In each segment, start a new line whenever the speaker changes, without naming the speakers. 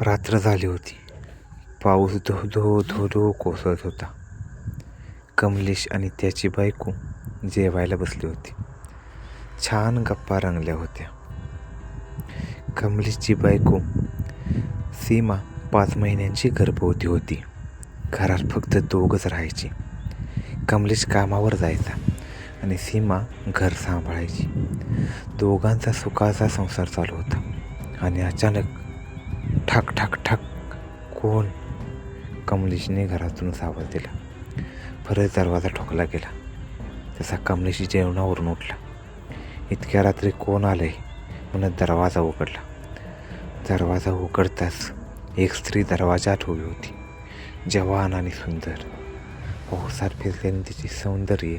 रात्र झाली होती. पाऊस धो धो धो धो कोसळत होता. कमलेश आणि त्याची बायको जेवायला बसली होती. छान गप्पा रंगल्या होत्या. कमलेशची बायको सीमा पाच महिन्यांची गर्भवती होती. घरात फक्त दोघंच राहायची. कमलेश कामावर जायचा आणि सीमा घर सांभाळायची. दोघांचा सुखाचा संसार चालू होता आणि अचानक ठाक ठाक ठाक. कोण? कमलेशने घरातून आवाज दिला. परत दरवाजा ठोकला गेला. तसा कमलेशी जेवणावरून उठला. इतक्या रात्री कोण आलंय? म्हणत दरवाजा उघडला. दरवाजा उघडताच एक स्त्री दरवाजात उभी होती. जवान आणि सुंदर. पावसात फिरल्याने तिचे सौंदर्य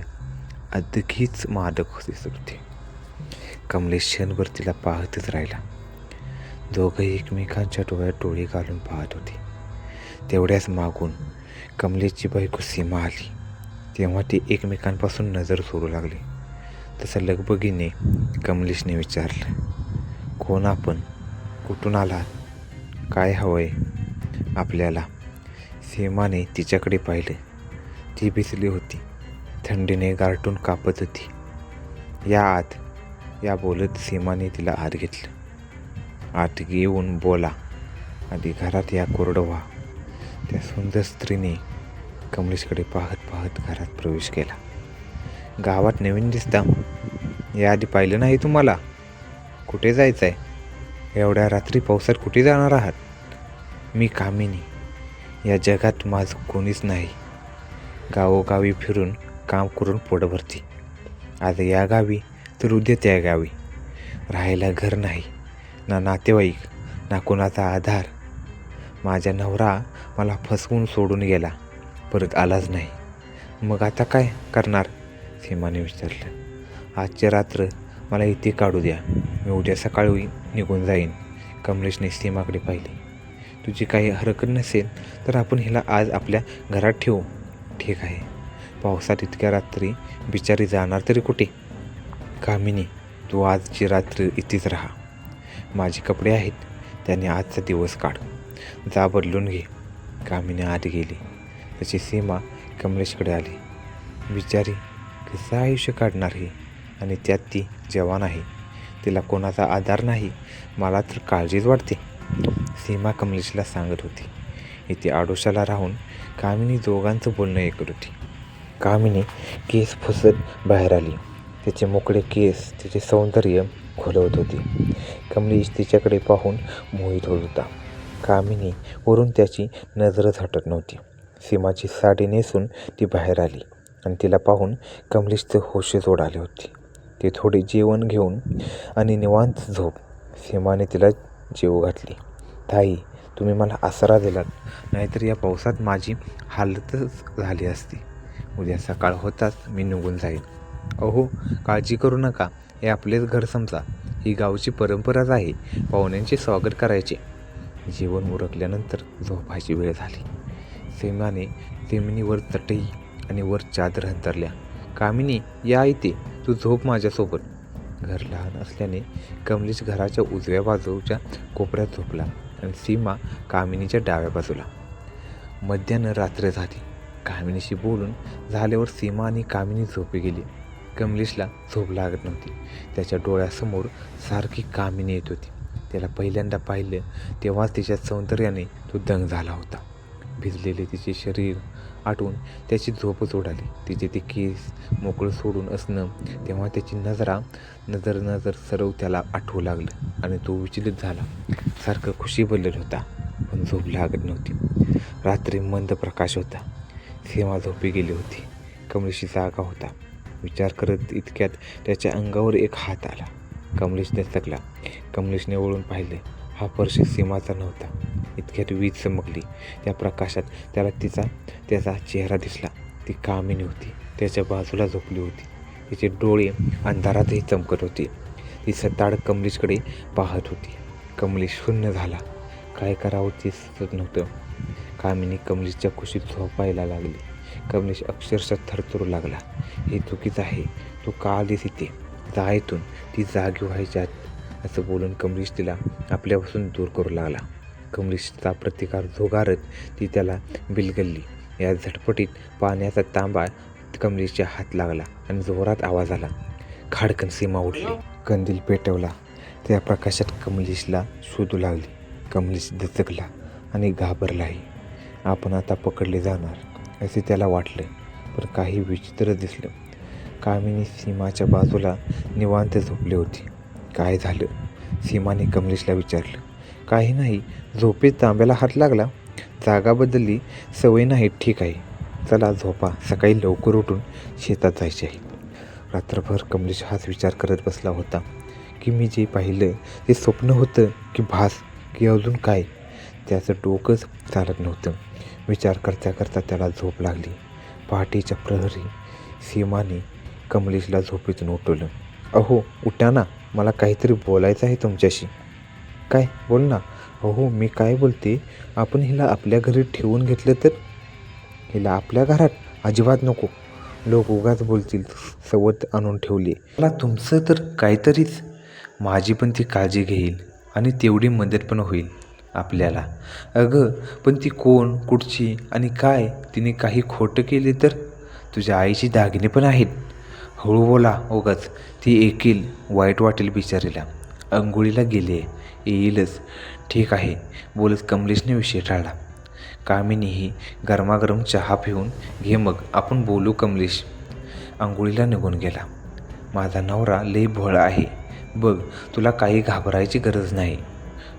अधिकच मादक दिसत होते. कमलेश क्षणभर तिला पाहतच राहिला. दोघंही एकमेकांच्या डोळ्यात डोळे घालून पाहत होते. तेवढ्याच मागून कमलेशची बायको सीमा आली. तेव्हा ती एकमेकांपासून नजर सोडू लागली. तसं लगबगीने कमलेशने विचारलं कोण आपण? कुठून आलात? काय हवंय आपल्याला? सीमाने तिच्याकडे पाहिलं. ती भिजली होती. थंडीने गारटून कापत होती. या आत या बोलत सीमाने तिला आत घेतलं. आत येऊन बोला. आधी घरात या कोरडवा. व्हा त्या सुंदर स्त्रीने कमलेशकडे पाहत पाहत घरात प्रवेश केला. गावात नवीन दिसता. या आधी पाहिलं नाही तुम्हाला? कुठे जायचं आहे एवढ्या रात्री पावसात कुठे जाणार आहात? मी कामिनी. या जगात माझं कोणीच नाही. गावोगावी फिरून काम करून पोट भरते. आज या गावी तर उद्या त्या गावी. राहायला घर नाही. ना नातेवाईक ना कोणाचा आधार. माझ्या नवरा मला फसवून सोडून गेला. परत आलाच नाही. मग आता काय करणार? सीमाने विचारलं. आजची रात्र मला इथे काढू द्या. मी उद्या सकाळी निघून जाईन. कमलेशने सीमाकडे पाहिले. तुझी काही हरकत नसेल तर आपण हिला आज आपल्या घरात ठेवू. ठीक आहे. पावसात इतक्या रात्री बिचारी जाणार तरी कुठे? कामिनी तू आजची रात्र इथेच राहा. माझे कपडे आहेत त्याने आजचा दिवस काढ. जा बदलून घे. कामिनी आत गेली. त्याची सीमा कमलेशकडे आली. बिचारी कसं आयुष्य काढणार ही? आणि त्यात ती जवान आहे. तिला कोणाचा आधार नाही. मला तर काळजीच वाटते. सीमा कमलेशला सांगत होती. इथे आडोशाला राहून कामिनी दोघांचं बोलणं ऐकत होती. कामिनी केस फसत बाहेर आली. तिचे मोकळे केस तिचे सौंदर्य खोलवत होती. कमलेश तिच्याकडे पाहून मोहित होत होता. कामिनी वरून त्याची नजरच हटत नव्हती. सीमाची साडी नेसून ती बाहेर आली आणि तिला पाहून कमलेशचं होशच ओढाले होते. ती थोडी जेवण घेऊन आणि निवांत झोप. सीमाने तिला जेव घातली. ताई तुम्ही मला आसरा दिलात. नाहीतर या पावसात माझी हालतच झाली असती. उद्या सकाळ होताच मी निघून जाईन. अहो काळजी करू नका. हे आपलेच घर समजा. ही गावची परंपराच आहे. पाहुण्यांचे स्वागत करायचे. जेवण उरकल्यानंतर झोपायची वेळ झाली. सीमाने जमिनीवर चटई आणि वर चादर अंतरल्या. कामिनी या इथे. तू झोप माझ्यासोबत. घर लहान असल्याने कमलेश घराच्या उजव्या बाजूच्या कोपऱ्यात झोपला आणि सीमा कामिनीच्या डाव्या बाजूला. मध्यानं रात्र झाली. कामिनीशी बोलून झाल्यावर सीमा आणि कामिनी झोपी गेली. कमलेशला झोप लागत नव्हती. त्याच्या डोळ्यासमोर सारखी कामिनी येत होती. त्याला पहिल्यांदा पाहिलं तेव्हाच तिच्या सौंदर्याने तो दंग झाला होता. भिजलेले तिचे शरीर आटून त्याची झोपच उडाली. तिचे ते केस मोकळं सोडून असणं तेव्हा त्याची नजरा नजर नजर सरव त्याला आठवू लागलं आणि तो विचलित झाला. सारखं खुशी बोललेला होता पण झोप लागत नव्हती. रात्री मंद प्रकाश होता. सीमा झोपी गेली होती. कमळीशी जागा होता. विचार करत इतक्यात त्याच्या अंगावर एक हात आला. कमलेश दचकला कमलेशने वळून पाहिले. हा पर्श सीमाचा नव्हता. इतक्यात वीज चमकली. त्या प्रकाशात त्याला तिचा त्याचा चेहरा दिसला. ती कामिनी होती. त्याच्या बाजूला झोपली होती. तिचे डोळे अंधारातही चमकत होते. ती सताड कमलेशकडे पाहत होती. कमलेश शून्य झाला. काय करावं ते सुचत नव्हतं. कामिनी कमलेशच्या खुशीत झोपायला लागली. कमलेश अक्षरशः थरथरू लागला. हे चुकीचं आहे. तू का आलीस इथे? जा ती जागी व्हायच्या असं बोलून कमलेश तिला आपल्यापासून दूर करू लागला. कमलेशचा प्रतिकार झुगारत ती त्याला बिलगल्ली या झटपटीत पाण्याचा तांबा कमलेशच्या हात लागला आणि जोरात आवाज आला. खाडकन सीमा उठली कंदील पेटवला. त्या प्रकाशात कमलेशला शोधू लागली. कमलेश दचकला आणि घाबरलाही. आपण आता पकडले जाणार. असे त्याला वाटलं. पण काही विचित्र दिसलं. कामिनी सीमाच्या बाजूला निवांत झोपली होती. काय झालं? सीमाने कमलेशला विचारलं. काही नाही. झोपेत तांब्याला हात लागला. जागा बदलली. सवय नाही. ठीक आहे. चला झोपा. सकाळी लवकर उठून शेतात जायचे आहे. रात्रभर कमलेश हाच विचार करत बसला होता. की मी जे पाहिलं ते स्वप्न होतं की भास की अजून काय? त्याचं डोकंच चालत नव्हतं. विचार करता करता त्याला झोप लागली. पहाटेच्या प्रहरी सीमाने कमलेशला झोपेतून उठवलं. अहो उठा ना. मला काहीतरी बोलायचं आहे तुमच्याशी. काय? बोल ना. अहो मी काय बोलते? आपण हिला आपल्या घरी ठेवून घेतलं तर? हिला आपल्या घरात? अजिबात नको. लोक उगाच बोलतील सवत आणून ठेवली. मला तुमचं तर काहीतरीच. माझी पण ती काळजी घेईल आणि तेवढी मदत पण होईल. आपल्याला. अगं पण ती कोण कुठची आणि काय? तिने काही खोटं केले तर? तुझ्या आईची दागिने पण आहेत. हळू बोला उगाच ती एकील वाईट वाटेल बिचारीला. अंघोळीला गेले येईलच. ठीक आहे. बोलत कमलेशने विषय टाळला. कामिनीही गरमागरम चहा पिऊन घे मग आपण बोलू कमलेश. अंघोळीला निघून गेला. माझा नवरा लई भोळा आहे. बघ तुला काही घाबरायची गरज नाही.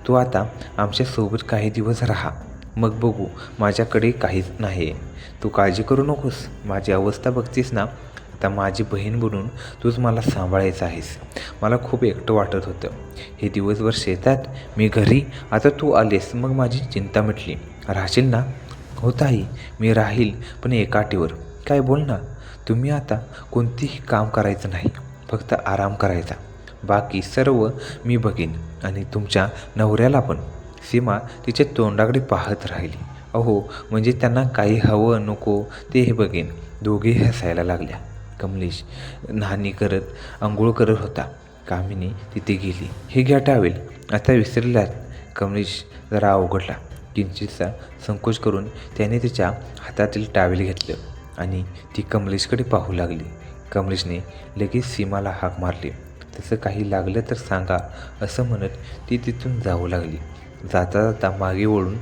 तू आता आमच्यासोबत काही दिवस राहा. मग बघू माझ्याकडे काहीच नाही. तू काळजी करू नकोस. माझी अवस्था बघतीस ना आता माझी बहीण बनून तूच मला सांभाळायचं आहेस. मला खूप एकटं वाटत होतं. हे दिवसभर शेतात मी घरी आता तू आलेस मग माझी चिंता मिटली. राहशील ना? होताही मी राहील पण एकाटीवर काय बोल ना तुम्ही आता कोणतीही काम करायचं नाही फक्त आराम करायचा. बाकी सर्व मी बघेन आणि तुमच्या नवऱ्याला पण. सीमा तिच्या तोंडाकडे पाहत राहिली. अहो म्हणजे त्यांना काही हवं नको ते हे बघेन. दोघेही हसायला लागल्या. कमलेश न्हाणी करत आंघोळ करत होता. कामिनी तिथे गेली. हे घ्या टावेल आता विसरल्यात. कमलेश जरा अवघडला. किंचितचा संकोच करून त्याने तिच्या हातातील टावेल घेतलं आणि ती कमलेशकडे पाहू लागली. कमलेशने लगेच सीमाला हाक मारली. तसं काही लागलं तर सांगा असं म्हणत ती तिथून जाऊ लागली. जाता जाता मागे वळून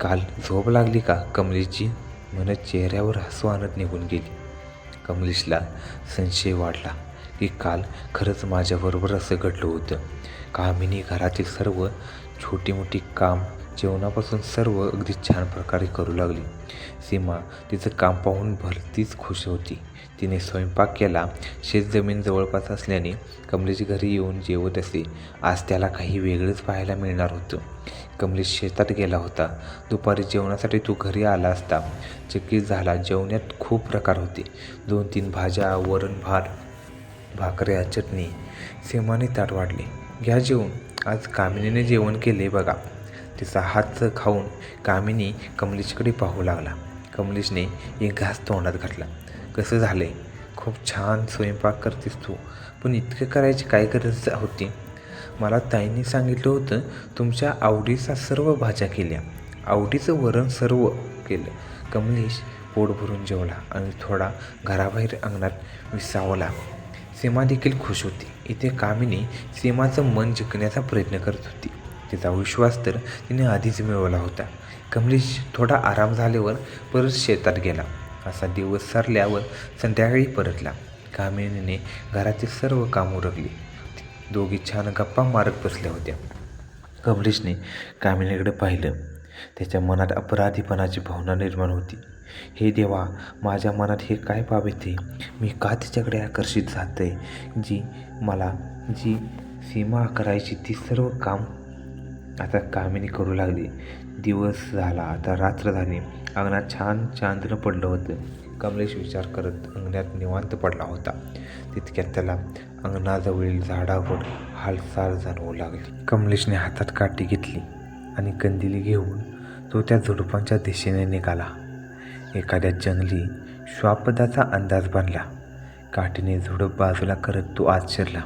काल झोप लागली का? कमलेशची म्हणत चेहऱ्यावर हसू आणत निघून गेली. कमलेशला संशय वाढला की काल खरंच माझ्याबरोबर असं घडलं होतं. कामिनी घरातील सर्व छोटी मोठी काम जेवणापासून सर्व अगदी छान प्रकारे करू लागली. सीमा तिचं काम पाहून भरतीच खुश होती. तिने स्वयंपाक केला. शेतजमीन जवळपास असल्याने कमलेश घरी येऊन जेवत असे. आज त्याला काही वेगळंच पाहायला मिळणार होतं. कमलेश शेतात गेला होता. दुपारी जेवणासाठी तो घरी आला असता. चकित झाला. जेवण्यात खूप प्रकार होते. दोन तीन भाज्या वरण भात भाकऱ्या चटणी. सीमाने ताट वाढले. घ्या जेवून. आज कामिनीने जेवण केले बघा. तिचा हातचं खाऊन कामिनी कमलेशकडे पाहू लागला. कमलेशने एक घास तोंडात घातला. कसं झालं आहे खूप छान स्वयंपाक करतेस तू. पण इतकं करायची काय गरज होती? मला ताईंनी सांगितलं होतं तुमच्या आवडीचा सर्व भाज्या केल्या. आवडीचं वरण सर्व केलं कमलेश पोट भरून जेवला आणि थोडा घराबाहेर अंगणात विसावला. सीमा देखील खुश होती. इथे कामिनी सीमाचं मन जिंकण्याचा प्रयत्न करत होती. तिचा विश्वास तर तिने आधीच मिळवला होता. कमलेश थोडा आराम झाल्यावर परत शेतात गेला. असा दिवस सरल्यावर संध्याकाळी परतला. कामिनीने घरातील सर्व काम उरकली. दोघी छान गप्पा मारत बसल्या होत्या. कमलेशने कामिनीकडे पाहिलं. त्याच्या मनात अपराधीपणाची भावना निर्माण होती. हे देवा माझ्या मनात हे काय पाप येते? मी का तिच्याकडे आकर्षित जाते जी मला जी सीमा करायची ती सर्व काम आता कामिनी करू लागली. दिवस झाला. आता रात्र झाली अंगणात छान चांदणं पडलं होतं. कमलेश विचार करत अंगणात निवांत पडला होता. तितक्यात त्याला अंगणाजवळील झाडावर हालचाल जाणवू लागली. कमलेशने हातात काठी घेतली आणि कंदिली घेऊन तो त्या झुडपांच्या दिशेने निघाला. एखाद्या जंगली श्वापदाचा अंदाज बांधला. काठीने झुडप बाजूला करत तो आत शिरला.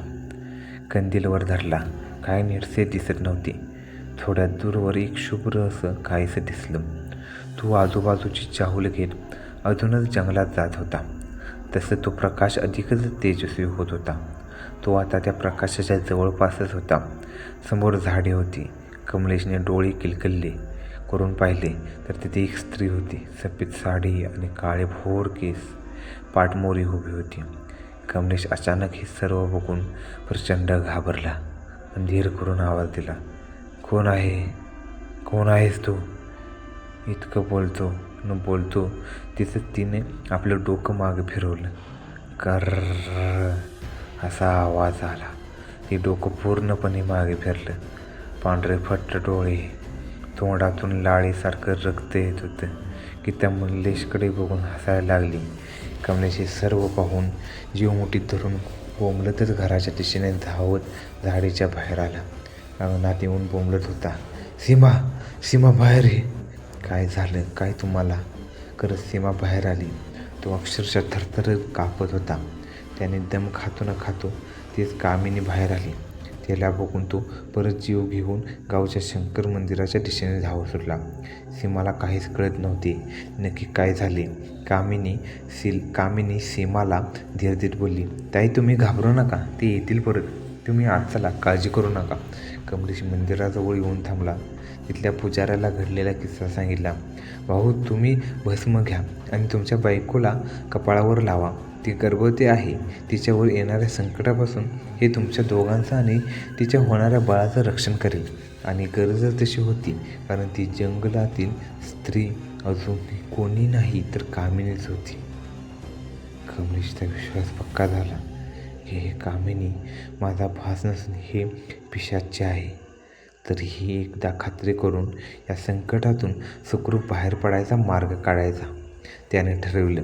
कंदीलवर धरला. काय निरसे दिसत नव्हते. थोड्या दूरवर एक शुभ्र असं काहीसं दिसलं. तो आजूबाजूची चाहूल घेत अजूनच जंगलात जात होता. तसं तो प्रकाश अधिकच तेजस्वी होत होता. तो आता त्या प्रकाशाच्या जवळपासच होता. समोर झाडे होती. कमलेशने डोळे किलकल्ले करून पाहिले तर तिथे एक स्त्री होती. सफेद साडी आणि काळे भोर केस. पाठमोरी उभी होती. कमलेश अचानक हे सर्व बघून प्रचंड घाबरला. अंधेर करून आवाज दिला. कोण आहे? कोण आहेस तू? इतकं बोलतो न बोलतो तिचं तिने आपलं डोकं मागे फिरवलं. कर असा आवाज आला. ती डोकं पूर्णपणे मागे फिरलं. पांढरे फट्ट डोळे तोंडातून लाळीसारखं रक्त येत होतं की त्या मल्लेशकडे बघून हसायला लागली. कमलेशे सर्व पाहून जीव मुठीत धरून कोंबलतच घराच्या दिशेने धावत झाडीच्या बाहेर आला. अंगणात येऊन बोंबलत होता. सीमा सीमा बाहेर ये. काय झालं? काय तुम्हाला? करत सीमा बाहेर आली. तो अक्षरशः थरथर कापत होता. त्याने दम खातो न खातो तीच कामिनी बाहेर आली. त्याला बघून तो परत जीव घेऊन गावच्या शंकर मंदिराच्या दिशेने धावत सुटला. सीमाला काहीच कळत नव्हते. नक्की काय झाले? कामिनी सील कामिनी सीमाला धीर बोलली ताई तुम्ही घाबरू नका. ते येतील परत. तुम्ही आज चला. काळजी करू नका. कमलेश मंदिराजवळ येऊन थांबला. तिथल्या पुजाऱ्याला घडलेला किस्सा सांगितला. भाऊ तुम्ही भस्म घ्या आणि तुमच्या बायकोला कपाळावर लावा. ती गर्भवती आहे. तिच्यावर येणाऱ्या संकटापासून हे तुमच्या दोघांचं आणि तिच्या होणाऱ्या बाळाचं रक्षण करेल. आणि गरज तशी होती कारण ती जंगलातील स्त्री अजून कोणी नाही तर कामिनीच होती. कमलेशचा विश्वास पक्का झाला. हे कामिनी माझा भास नसून हे पिशाचे आहे. तरीही एकदा खात्री करून या संकटातून सुखरूप बाहेर पडायचा मार्ग काढायचा. त्याने ठरवलं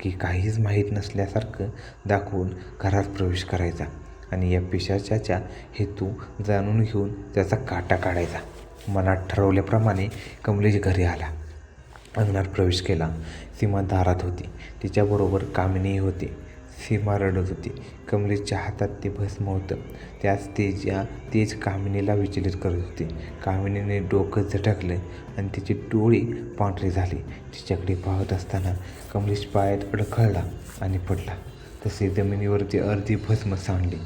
की काहीच माहीत नसल्यासारखं दाखवून घरात प्रवेश करायचा आणि या पिशाच्याच्या हेतू जाणून घेऊन त्याचा काटा काढायचा. मनात ठरवल्याप्रमाणे कमलेश घरी आला. अंगणात प्रवेश केला. सीमा दारात होती. तिच्याबरोबर कामिनीही होती. सीमा रडत होती. कमलेशच्या हातात ते भस्म होतं. त्याच तेजा तेज कामिनीला विचलित करत होते. कामिनीने डोकं झटकलं आणि तिचे डोळे पांढरे झाले. तिच्याकडे पाहत असताना कमलेश पायात अडखळला आणि पडला. तसे जमिनीवरती अर्धी भस्म सांडली.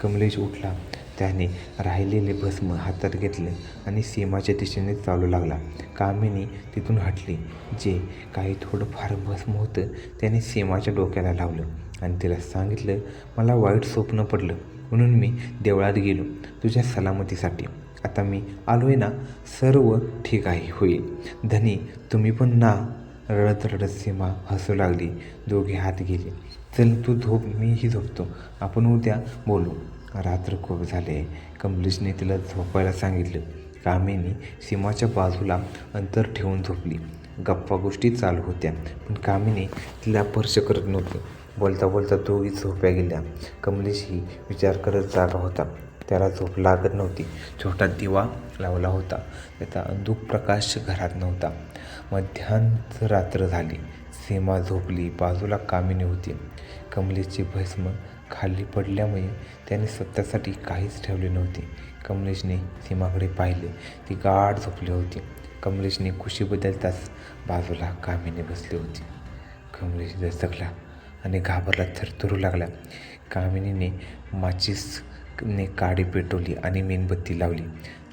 कमलेश उठला. त्याने राहिलेले भस्म हातात घेतले आणि सीमाच्या दिशेने चालू लागला. कामिनी तिथून हटली. जे काही थोडंफार भस्म होतं त्याने सीमाच्या डोक्याला लावलं. आणि तिला सांगितलं मला वाईट स्वप्न पडलं म्हणून मी देवळात गेलो तुझ्या सलामतीसाठी. आता मी आलो आहे ना सर्व ठीक आहे होईल. धनी तुम्ही पण ना. रडत रडत सीमा हसू लागली दोघे हात गेले. चल तू झोप मीही झोपतो. आपण उद्या बोलू. रात्र खूप झाले. कमलेशने तिला झोपायला सांगितलं. कामिनी सीमाच्या बाजूला अंतर ठेवून झोपली. गप्पा गोष्टी चालू होत्या पण कामिनी तिला स्पर्श करत नव्हती. बोलता बोलता दोघी झोप्या गेल्या. कमलेशही विचार करत जागा होता. त्याला झोप लागत नव्हती. छोटा दिवा लावला होता. त्याचा अंधुक प्रकाश घरात नव्हता. मध्यान्ह रात्र झाली. सीमा झोपली. बाजूला कामिनी होती. कमलेशची भस्म खाली पडल्यामुळे त्याने स्वतःसाठी काहीच ठेवले नव्हते. कमलेशने सीमाकडे पाहिले. ती गाढ झोपली होती. कमलेशने खुशी बदलताच बाजूला कामिनी बसली होती. कमलेश दसकला. आणि घाबरला थरथरू लागला. कामिनीने माचीसने काडी पेटवली आणि मेणबत्ती लावली.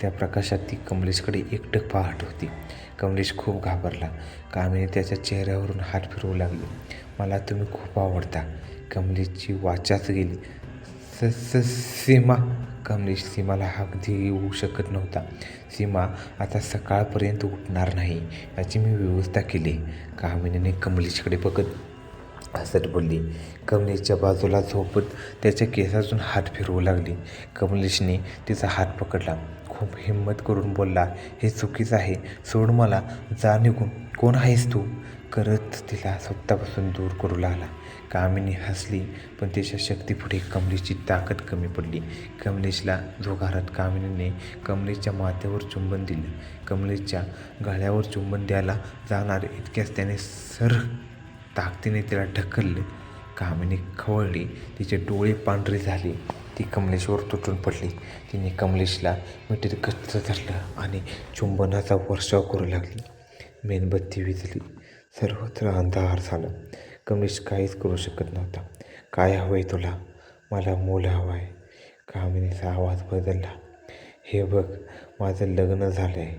त्या प्रकाशात ती कमलेशकडे एकटक पाहत होती. कमलेश खूप घाबरला. कामिनी त्याच्या चेहऱ्यावरून हात फिरवू लागली. मला तुम्ही खूप आवडता. कमलेशची वाचाच गेली. स स सीमा. कमलेश सीमाला हाक देऊ शकत नव्हता. सीमा आता सकाळपर्यंत उठणार नाही याची मी व्यवस्था केली. कामिनीने कमलेशकडे बघत हसत बोलली. कमलेशच्या बाजूला झोपत त्याच्या केसातून हात फिरवू लागली. कमलेशने तिचा हात पकडला. खूप हिंमत करून बोलला हे चुकीचं आहे. सोड मला. जा निघून. कोण आहेस तू? करत तिला स्वतःपासून दूर करू लागला. कामिनी हसली पण तिच्या शक्तीपुढे कमलेशची ताकद कमी पडली. कमलेशला झोगारत कामिनीने कमलेशच्या माथ्यावर चुंबन दिलं. कमलेशच्या गळ्यावर चुंबन द्यायला जाणार इतक्याच त्याने सर ताकदीने तिला ढकललं. कामिनी खवळली. तिचे डोळे पांढरे झाले. ती कमलेशवर तुटून पडली. तिने कमलेशला मिठीत गच्च धरलं आणि चुंबनाचा वर्षाव करू लागली. मेणबत्ती विजली. सर्वत्र अंधार झालं. कमलेश काहीच करू शकत नव्हता. काय हवंय तुला? मला मूल हवं आहे कामिनीचा आवाज बदलला. हे बघ माझं लग्न झालं आहे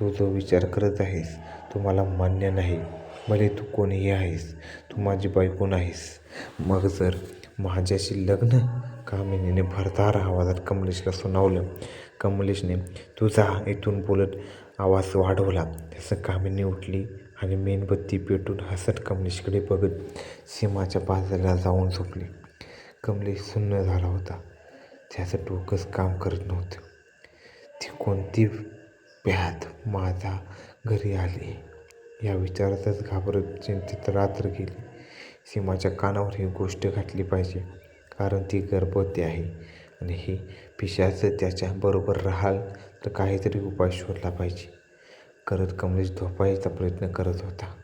तू जो विचार करत आहेस तो मला मान्य नाही. भले तू कोणीही आहेस? तू माझी बायको नाहीस. मग जर माझ्याशी लग्न कामिनीने भरदार आवाजात कमलेशला सुनावलं कमलेशने तुझा इथून बोलत आवाज वाढवला. त्याचं कामिनी उठली आणि मेणबत्ती पेटून हसत कमलेशकडे बघत सीमाच्या बाजूला जाऊन झोपली. कमलेश सुन्न झाला होता. त्याचं डोकंच काम करत नव्हतं. ती कोणती प्यात माझा घरी आली? या विचारातच घाबरत चिंतित रात्र गेली. सीमाच्या कानावर ही गोष्ट घातली पाहिजे कारण ती गर्भवती आहे आणि ही पिशाचं त्याच्याबरोबर राहाल तर काहीतरी उपाय शोधला पाहिजे. करत कमलेश झोपायचा प्रयत्न करत होता.